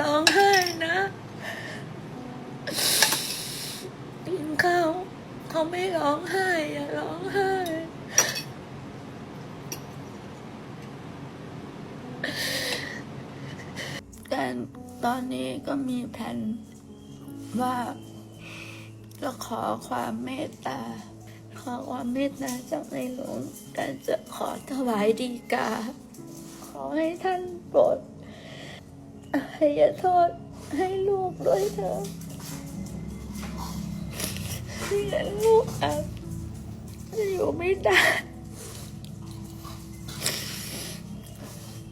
ร้องไห้นะกินข้าวเขาไม่ร้องไห้อย่าร้องไห้แต่ตอนนี้ก็มีแผนว่าจะขอความเมตตา ขอความเมตตาจากในหลวงแต่จะขอถวายดีกา ขอให้ท่านโปรด ให้ยโทษให้ลูกด้วยเถอะที่งั้นลูกอาจจะอยู่ไม่ได้